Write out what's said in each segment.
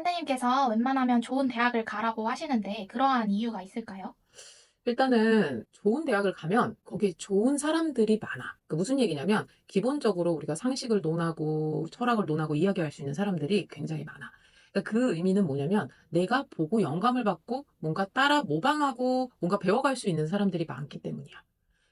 선생님께서 웬만하면 좋은 대학을 가라고 하시는데 그러한 이유가 있을까요? 일단은 좋은 대학을 가면 거기에 좋은 사람들이 많아. 그 무슨 얘기냐면 기본적으로 우리가 상식을 논하고 철학을 논하고 이야기할 수 있는 사람들이 굉장히 많아. 그러니까 그 의미는 뭐냐면 내가 보고 영감을 받고 뭔가 따라 모방하고 뭔가 배워갈 수 있는 사람들이 많기 때문이야.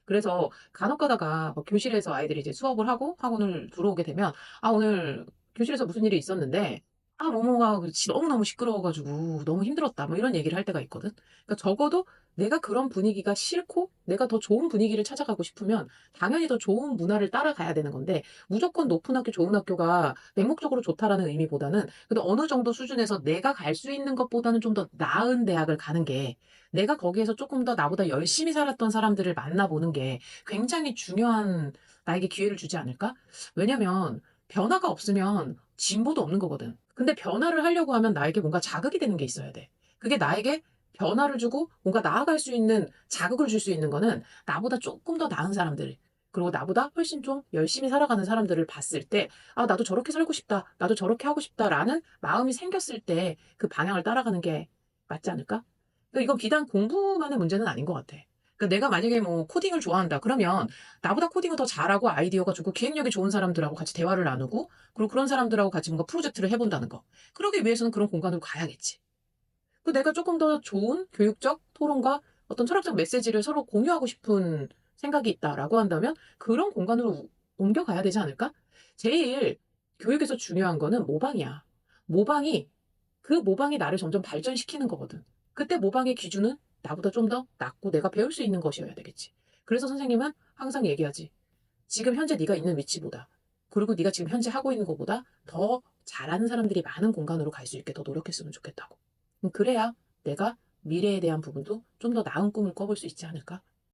그래서 간혹 가다가 뭐 교실에서 아이들이 이제 수업을 하고 학원을 들어오게 되면 아 오늘 교실에서 무슨 일이 있었는데 아 뭐뭐가 그렇지 너무너무 시끄러워가지고 너무 힘들었다 뭐 이런 얘기를 할 때가 있거든. 그러니까 적어도 내가 그런 분위기가 싫고 내가 더 좋은 분위기를 찾아가고 싶으면 당연히 더 좋은 문화를 따라가야 되는 건데 무조건 높은 학교 좋은 학교가 맹목적으로 좋다라는 의미보다는 근데 어느 정도 수준에서 내가 갈 수 있는 것보다는 좀 더 나은 대학을 가는 게 내가 거기에서 조금 더 나보다 열심히 살았던 사람들을 만나보는 게 굉장히 중요한 나에게 기회를 주지 않을까? 왜냐면 변화가 없으면 진보도 없는 거거든. 근데 변화를 하려고 하면 나에게 뭔가 자극이 되는 게 있어야 돼. 그게 나에게 변화를 주고 뭔가 나아갈 수 있는 자극을 줄 수 있는 거는 나보다 조금 더 나은 사람들, 그리고 나보다 훨씬 좀 열심히 살아가는 사람들을 봤을 때, 아, 나도 저렇게 살고 싶다. 나도 저렇게 하고 싶다라는 마음이 생겼을 때 그 방향을 따라가는 게 맞지 않을까? 그러니까 이건 비단 공부만의 문제는 아닌 것 같아. 그러니까 내가 만약에 뭐 코딩을 좋아한다. 그러면 나보다 코딩을 더 잘하고 아이디어가 좋고 기획력이 좋은 사람들하고 같이 대화를 나누고 그리고 그런 사람들하고 같이 뭔가 프로젝트를 해본다는 거. 그러기 위해서는 그런 공간으로 가야겠지. 그 내가 조금 더 좋은 교육적 토론과 어떤 철학적 메시지를 서로 공유하고 싶은 생각이 있다라고 한다면 그런 공간으로 우- 옮겨가야 되지 않을까? 제일 교육에서 중요한 거는 모방이야. 모방이 그 모방이 나를 점점 발전시키는 거거든. 그때 모방의 기준은 나보다 좀 더 낫고 내가 배울 수 있는 것이어야 되겠지. 그래서 선생님은 항상 얘기하지. 지금 현재 네가 있는 위치보다 그리고 네가 지금 현재 하고 있는 것보다 더 잘하는 사람들이 많은 공간으로 갈 수 있게 더 노력했으면 좋겠다고. 음, 그래야 내가 미래에 대한 부분도 좀 더 나은 꿈을 꿔볼 수 있지 않을까?